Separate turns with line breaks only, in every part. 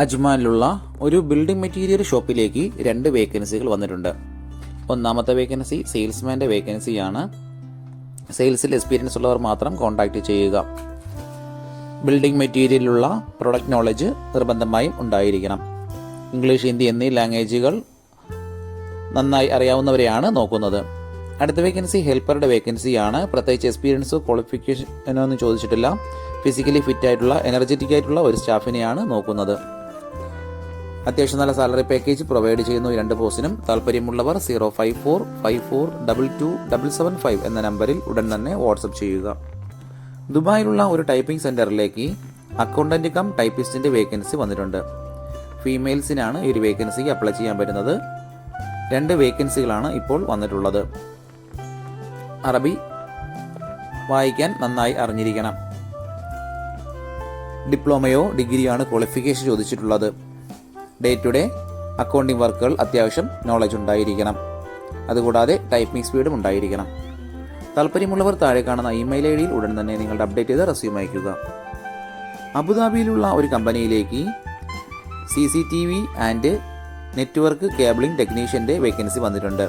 അജ്മാനിലുള്ള ഒരു building material ഷോപ്പിലേക്ക് രണ്ട് വേക്കൻസികൾ വന്നിട്ടുണ്ട്. ഒന്നാമത്തെ വേക്കൻസി സെയിൽസ്മാന്റെ വേക്കൻസിയാണ് സെയിൽസിൽ എക്സ്പീരിയൻസ് ഉള്ളവർ മാത്രം കോൺടാക്റ്റ് ചെയ്യുക. ബിൽഡിംഗ് മെറ്റീരിയലിലുള്ള പ്രൊഡക്റ്റ് നോളജ് നിർബന്ധമായും ഉണ്ടായിരിക്കണം. ഇംഗ്ലീഷ് ഹിന്ദി എന്നീ ലാംഗ്വേജുകൾ നന്നായി അറിയാവുന്നവരെയാണ് നോക്കുന്നത്. അടുത്ത വേക്കൻസി ഹെൽപ്പറുടെ വേക്കൻസിയാണ് പ്രത്യേകിച്ച് എക്സ്പീരിയൻസ് ക്വാളിഫിക്കേഷനോ ഒന്നും ചോദിച്ചിട്ടില്ല. ഫിസിക്കലി ഫിറ്റ് ആയിട്ടുള്ള എനർജറ്റിക് ആയിട്ടുള്ള ഒരു സ്റ്റാഫിനെയാണ് നോക്കുന്നത്. അത്യാവശ്യം നല്ല സാലറി പാക്കേജ് പ്രൊവൈഡ് ചെയ്യുന്നു രണ്ട് പോസ്റ്റിനും താല്പര്യമുള്ളവർ zero five four five four double two double seven five എന്ന നമ്പറിൽ ഉടൻ തന്നെ വാട്സപ്പ് ചെയ്യുക. ദുബായിലുള്ള ഒരു ടൈപ്പിംഗ് സെന്ററിലേക്ക് അക്കൗണ്ടന്റ് കം ടൈപ്പിസ്റ്റിന്റെ വേക്കൻസി വന്നിട്ടുണ്ട്. ഫീമെയിൽസിനാണ് ഈ ഒരു വേക്കൻസിക്ക് അപ്ലൈ ചെയ്യാൻ പറ്റുന്നത്. രണ്ട് വേക്കൻസികളാണ് ഇപ്പോൾ വന്നിട്ടുള്ളത്. അറബി വായിക്കാൻ നന്നായി അറിഞ്ഞിരിക്കണം. ഡിപ്ലോമയോ ഡിഗ്രിയോ ആണ് ക്വാളിഫിക്കേഷൻ ചോദിച്ചിട്ടുള്ളത്. ഡേ ടു ഡേ അക്കൗണ്ടിംഗ് വർക്കുകൾ അത്യാവശ്യം നോളജ് ഉണ്ടായിരിക്കണം. അതുകൂടാതെ ടൈപ്പിംഗ് സ്പീഡും ഉണ്ടായിരിക്കണം. താല്പര്യമുള്ളവർ താഴെ കാണുന്ന ഇമെയിൽ ഐ ഡിയിൽ ഉടൻ തന്നെ നിങ്ങളുടെ അപ്ഡേറ്റ് ചെയ്ത റെസ്യൂം അയയ്ക്കുക. അബുദാബിയിലുള്ള ഒരു കമ്പനിയിലേക്ക് C C T V and network cabling ടെക്നീഷ്യന്റെ vacancy വന്നിട്ടുണ്ട്.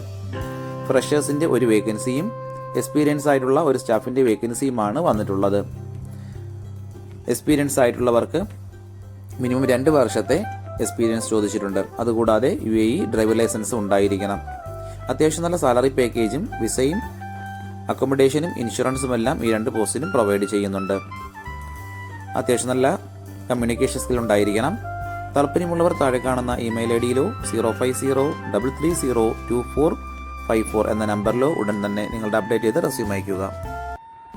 ഫ്രഷേഴ്സിന്റെ ഒരു വേക്കൻസിയും എക്സ്പീരിയൻസ് ആയിട്ടുള്ള ഒരു സ്റ്റാഫിന്റെ വേക്കൻസിയുമാണ് വന്നിട്ടുള്ളത്. എക്സ്പീരിയൻസ് ആയിട്ടുള്ളവർക്ക് മിനിമം രണ്ട് വർഷത്തെ എക്സ്പീരിയൻസ് ചോദിച്ചിട്ടുണ്ട്. അതുകൂടാതെ U A E driver licence ഉണ്ടായിരിക്കണം. അത്യാവശ്യം നല്ല സാലറി പാക്കേജും വിസയും അക്കോമഡേഷനും ഇൻഷുറൻസും എല്ലാം ഈ രണ്ട് പോസ്റ്റിനും പ്രൊവൈഡ് ചെയ്യുന്നുണ്ട്. അത്യാവശ്യം നല്ല കമ്മ്യൂണിക്കേഷൻ സ്കിൽ ഉണ്ടായിരിക്കണം. താല്പര്യമുള്ളവർ താഴെ കാണുന്ന email I ഡിയിലോ zero five zero double three zero two four five four എന്ന നമ്പറിലോ ഉടൻ തന്നെ നിങ്ങളുടെ അപ്ഡേറ്റ് ചെയ്ത് റെസ്യൂം അയയ്ക്കുക.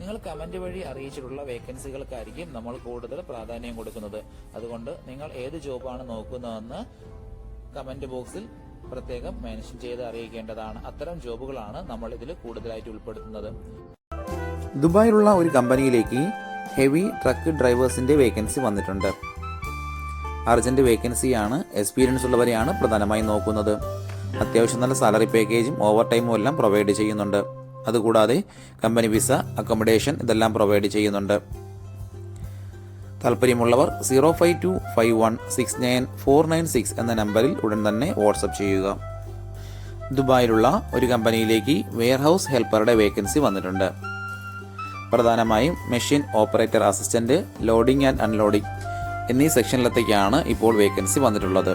നിങ്ങൾ കമന്റ് വഴി അറിയിച്ചിട്ടുള്ള വേക്കൻസികൾക്കായിരിക്കും നമ്മൾ കൂടുതൽ പ്രാധാന്യം കൊടുക്കുന്നത്. അതുകൊണ്ട് നിങ്ങൾ ഏത് ജോബാണ് നോക്കുന്നതെന്ന് കമന്റ് ബോക്സിൽ പ്രത്യേകം മെൻഷൻ ചെയ്ത് അറിയിക്കേണ്ടതാണ്. അത്തരം ജോബുകളാണ് നമ്മൾ ഇതിൽ കൂടുതലായിട്ട് ഉൾപ്പെടുത്തുന്നത്.
ദുബായിലുള്ള ഒരു കമ്പനിയിലേക്ക് ഹെവി ട്രക്ക് ഡ്രൈവേഴ്സിന്റെ വേക്കൻസി വന്നിട്ടുണ്ട്. അർജന്റ് വേക്കൻസിയാണ് എക്സ്പീരിയൻസ് ഉള്ളവരെയാണ് പ്രധാനമായും നോക്കുന്നത്. അത്യാവശ്യം നല്ല സാലറി പാക്കേജും ഓവർ ടൈമും എല്ലാം പ്രൊവൈഡ് ചെയ്യുന്നുണ്ട്. അതുകൂടാതെ കമ്പനി വിസ അക്കോമഡേഷൻ ഇതെല്ലാം പ്രൊവൈഡ് ചെയ്യുന്നുണ്ട്. താല്പര്യമുള്ളവർ zero five two five one six nine four nine six എന്ന നമ്പറിൽ ഉടൻ തന്നെ വാട്സപ്പ് ചെയ്യുക. ദുബായിലുള്ള ഒരു കമ്പനിയിലേക്ക് വെയർഹൗസ് ഹെൽപ്പറുടെ വേക്കൻസി വന്നിട്ടുണ്ട്. പ്രധാനമായും machine operator assistant loading and unloading എന്നീ സെക്ഷനിലത്തേക്കാണ് ഇപ്പോൾ വേക്കൻസി വന്നിട്ടുള്ളത്.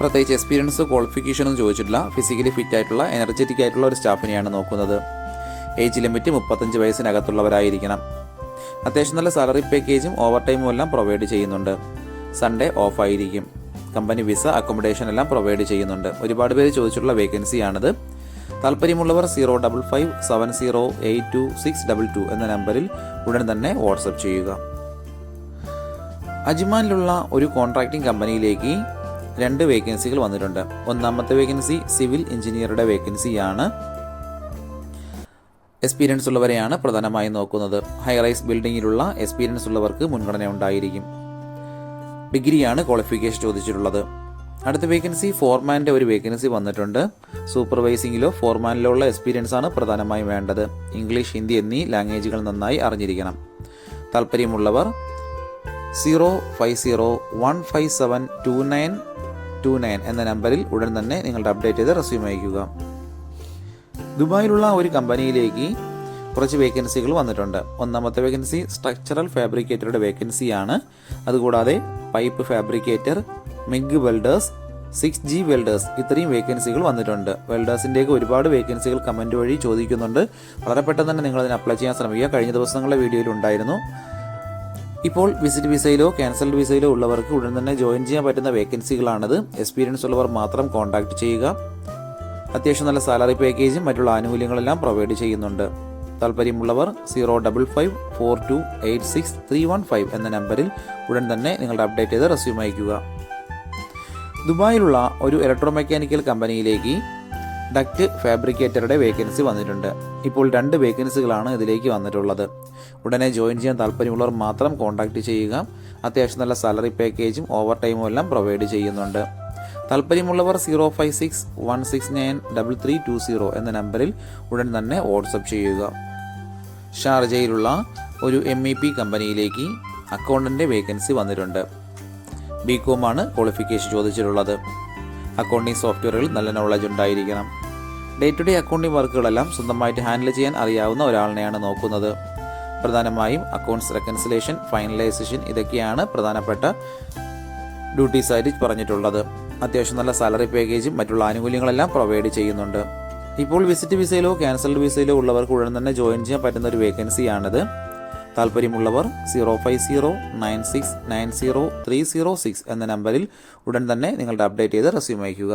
പ്രത്യേകിച്ച് എക്സ്പീരിയൻസ് ക്വാളിഫിക്കേഷനൊന്നും ചോദിച്ചിട്ടില്ല. ഫിസിക്കലി ഫിറ്റ് ആയിട്ടുള്ള എനർജറ്റിക് ആയിട്ടുള്ള ഒരു സ്റ്റാഫിനെയാണ് നോക്കുന്നത്. ഏജ് ലിമിറ്റ് മുപ്പത്തഞ്ച് വയസ്സിനകത്തുള്ളവരായിരിക്കണം. അത്യാവശ്യം നല്ല സാലറി പാക്കേജും ഓവർ ടൈമും എല്ലാം പ്രൊവൈഡ് ചെയ്യുന്നുണ്ട്. സൺഡേ ഓഫ് ആയിരിക്കും. കമ്പനി വിസ അക്കോമഡേഷൻ എല്ലാം പ്രൊവൈഡ് ചെയ്യുന്നുണ്ട്. ഒരുപാട് പേര് ചോദിച്ചിട്ടുള്ള വേക്കൻസിയാണിത് താല്പര്യമുള്ളവർ zero double five seven zero eight two six double two എന്ന നമ്പറിൽ ഉടൻ തന്നെ വാട്സപ്പ് ചെയ്യുക. അജ്മാനിലുള്ള ഒരു കോൺട്രാക്ടിംഗ് കമ്പനിയിലേക്ക് രണ്ട് വേക്കൻസികൾ വന്നിട്ടുണ്ട്. ഒന്നാമത്തെ വേക്കൻസി സിവിൽ എഞ്ചിനീയറുടെ വേക്കൻസിയാണ് എക്സ്പീരിയൻസ് ഉള്ളവരെയാണ് പ്രധാനമായും നോക്കുന്നത്. ഹൈറൈസ് ബിൽഡിങ്ങിലുള്ള എക്സ്പീരിയൻസ് ഉള്ളവർക്ക് മുൻഗണന ഉണ്ടായിരിക്കും. ഡിഗ്രിയാണ് ക്വാളിഫിക്കേഷൻ ചോദിച്ചിട്ടുള്ളത്. അടുത്ത വേക്കൻസി ഫോർമാന്റെ ഒരു വേക്കൻസി വന്നിട്ടുണ്ട്. സൂപ്പർവൈസിങ്ങിലോ ഫോർമാനിലോ ഉള്ള എക്സ്പീരിയൻസ് ആണ് പ്രധാനമായും വേണ്ടത്. ഇംഗ്ലീഷ് ഹിന്ദി എന്നീ ലാംഗ്വേജുകൾ നന്നായി അറിഞ്ഞിരിക്കണം. താല്പര്യമുള്ളവർ zero five zero one five seven two nine two nine എന്ന നമ്പറിൽ ഉടൻ തന്നെ നിങ്ങളുടെ അപ്ഡേറ്റ് ചെയ്ത് റെസ്യൂം അയക്കുക ദുബായിലുള്ള ഒരു കമ്പനിയിലേക്ക് കുറച്ച് വേക്കൻസികൾ വന്നിട്ടുണ്ട്. ഒന്നാമത്തെ വേക്കൻസി സ്ട്രക്ചറൽ ഫാബ്രിക്കേറ്ററുടെ വേക്കൻസിയാണ് അതുകൂടാതെ pipe fabricator MIG welders six G welders ഇത്രയും വേക്കൻസികൾ വന്നിട്ടുണ്ട്. വെൽഡേഴ്സിന്റെയൊക്കെ ഒരുപാട് വേക്കൻസികൾ കമന്റ് വഴി ചോദിക്കുന്നുണ്ട്. വളരെ പെട്ടെന്ന് തന്നെ നിങ്ങൾ അതിന് അപ്ലൈ ചെയ്യാൻ ശ്രമിക്കുക. കഴിഞ്ഞ ദിവസങ്ങളിലെ വീഡിയോയിൽ ഉണ്ടായിരുന്നു. ഇപ്പോൾ വിസിറ്റ് വിസയിലോ ക്യാൻസൽഡ് വിസയിലോ ഉള്ളവർക്ക് ഉടൻ തന്നെ ജോയിൻ ചെയ്യാൻ പറ്റുന്ന വേക്കൻസികളാണത് എക്സ്പീരിയൻസ് ഉള്ളവർ മാത്രം കോൺടാക്ട് ചെയ്യുക. അത്യാവശ്യം നല്ല സാലറി പാക്കേജും മറ്റുള്ള ആനുകൂല്യങ്ങളെല്ലാം പ്രൊവൈഡ് ചെയ്യുന്നുണ്ട്. താല്പര്യമുള്ളവർ zero double five four two eight six three one five എന്ന നമ്പറിൽ ഉടൻ തന്നെ നിങ്ങളുടെ അപ്ഡേറ്റ് ചെയ്ത് റെസ്യൂം അയക്കുക ദുബായിലുള്ള ഒരു ഇലക്ട്രോ മെക്കാനിക്കൽ കമ്പനിയിലേക്ക് ഡക്റ്റ് ഫാബ്രിക്കേറ്ററുടെ വേക്കൻസി വന്നിട്ടുണ്ട്. ഇപ്പോൾ രണ്ട് വേക്കൻസികളാണ് ഇതിലേക്ക് വന്നിട്ടുള്ളത്. ഉടനെ ജോയിൻ ചെയ്യാൻ താല്പര്യമുള്ളവർ മാത്രം കോൺടാക്ട് ചെയ്യുക. അത്യാവശ്യം നല്ല സാലറി പാക്കേജും ഓവർ ടൈമും എല്ലാം പ്രൊവൈഡ് ചെയ്യുന്നുണ്ട്. താല്പര്യമുള്ളവർ zero five six one six nine double three two zero എന്ന നമ്പറിൽ ഉടൻ തന്നെ വാട്സപ്പ് ചെയ്യുക. ഷാർജയിലുള്ള ഒരു എം ഇ പി കമ്പനിയിലേക്ക് അക്കൗണ്ടന്റ് വേക്കൻസി വന്നിട്ടുണ്ട്. ബി കോമാണ് ക്വാളിഫിക്കേഷൻ ചോദിച്ചിട്ടുള്ളത്. അക്കൗണ്ടിംഗ് സോഫ്റ്റ്വെയറുകളിൽ നല്ല നോളജ് ഉണ്ടായിരിക്കണം. ഡേ ടു ഡേ അക്കൗണ്ടിംഗ് വർക്കുകളെല്ലാം സ്വന്തമായിട്ട് ഹാൻഡിൽ ചെയ്യാൻ അറിയാവുന്ന ഒരാളിനെയാണ് നോക്കുന്നത്. പ്രധാനമായും അക്കൗണ്ട്സ് റെക്കൻസിലേഷൻ ഫൈനലൈസേഷൻ ഇതൊക്കെയാണ് പ്രധാനപ്പെട്ട ഡ്യൂട്ടീസ് ആയിട്ട് പറഞ്ഞിട്ടുള്ളത്. അത്യാവശ്യം നല്ല സാലറി പാക്കേജും മറ്റുള്ള ആനുകൂല്യങ്ങളെല്ലാം പ്രൊവൈഡ് ചെയ്യുന്നുണ്ട്. ഇപ്പോൾ വിസിറ്റ് വിസയിലോ ക്യാൻസൽഡ് വിസയിലോ ഉള്ളവർക്ക് ഉടൻ തന്നെ ജോയിൻ ചെയ്യാൻ പറ്റുന്ന ഒരു വേക്കൻസിയാണിത് താല്പര്യമുള്ളവർ zero five zero nine six nine zero three zero six എന്ന നമ്പറിൽ ഉടൻ തന്നെ നിങ്ങളുടെ അപ്ഡേറ്റ് ചെയ്ത് റെസ്യൂം അയക്കുക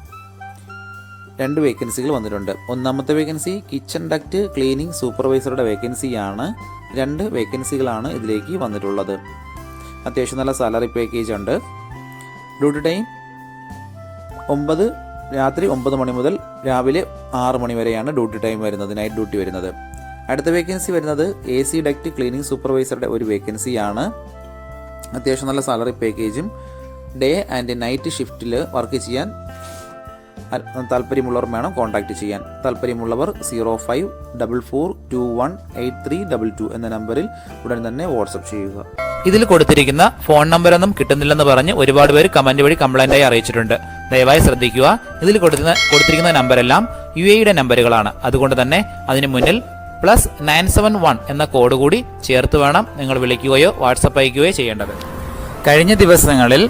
രണ്ട് വേക്കൻസികൾ വന്നിട്ടുണ്ട്. ഒന്നാമത്തെ വേക്കൻസി കിച്ചൺ ഡക്റ്റ് ക്ലീനിങ് സൂപ്പർവൈസറുടെ വേക്കൻസിയാണ് രണ്ട് വേക്കൻസികളാണ് ഇതിലേക്ക് വന്നിട്ടുള്ളത്. അത്യാവശ്യം നല്ല സാലറി പാക്കേജ് ഉണ്ട്. ഡ്യൂട്ടി ടൈം ഒമ്പത് രാത്രി ഒമ്പത് മണി മുതൽ രാവിലെ ആറ് മണി വരെയാണ് ഡ്യൂട്ടി ടൈം വരുന്നത് നൈറ്റ് ഡ്യൂട്ടി വരുന്നത്. അടുത്ത വേക്കൻസി വരുന്നത് എ സി ഡക്റ്റ് ക്ലീനിങ് സൂപ്പർവൈസറുടെ ഒരു വേക്കൻസിയാണ് അത്യാവശ്യം നല്ല സാലറി പാക്കേജും ഡേ ആൻഡ് നൈറ്റ് ഷിഫ്റ്റിൽ വർക്ക് ചെയ്യാൻ താല്പര്യമുള്ളവർ വേണം കോൺടാക്ട് ചെയ്യാൻ. താല്പര്യമുള്ളവർ zero five double four two one eight three double two എന്ന നമ്പറിൽ ഉടൻ തന്നെ വാട്സപ്പ് ചെയ്യുക.
ഇതിൽ കൊടുത്തിരിക്കുന്ന ഫോൺ നമ്പറൊന്നും കിട്ടുന്നില്ലെന്ന് പറഞ്ഞ് ഒരുപാട് പേര് കമന്റ് വഴി കംപ്ലൈന്റ് ആയി അറിയിച്ചിട്ടുണ്ട്. ദയവായി ശ്രദ്ധിക്കുക. ഇതിൽ കൊടുത്തിരുന്ന കൊടുത്തിരിക്കുന്ന നമ്പരെല്ലാം യു എയുടെ നമ്പറുകളാണ്. അതുകൊണ്ട് തന്നെ അതിന് മുന്നിൽ പ്ലസ് നയൻ സെവൻ വൺ എന്ന കോഡ് കൂടി ചേർത്ത് വേണം നിങ്ങൾ വിളിക്കുകയോ വാട്സപ്പ് അയക്കുകയോ ചെയ്യേണ്ടത്. കഴിഞ്ഞ ദിവസങ്ങളിൽ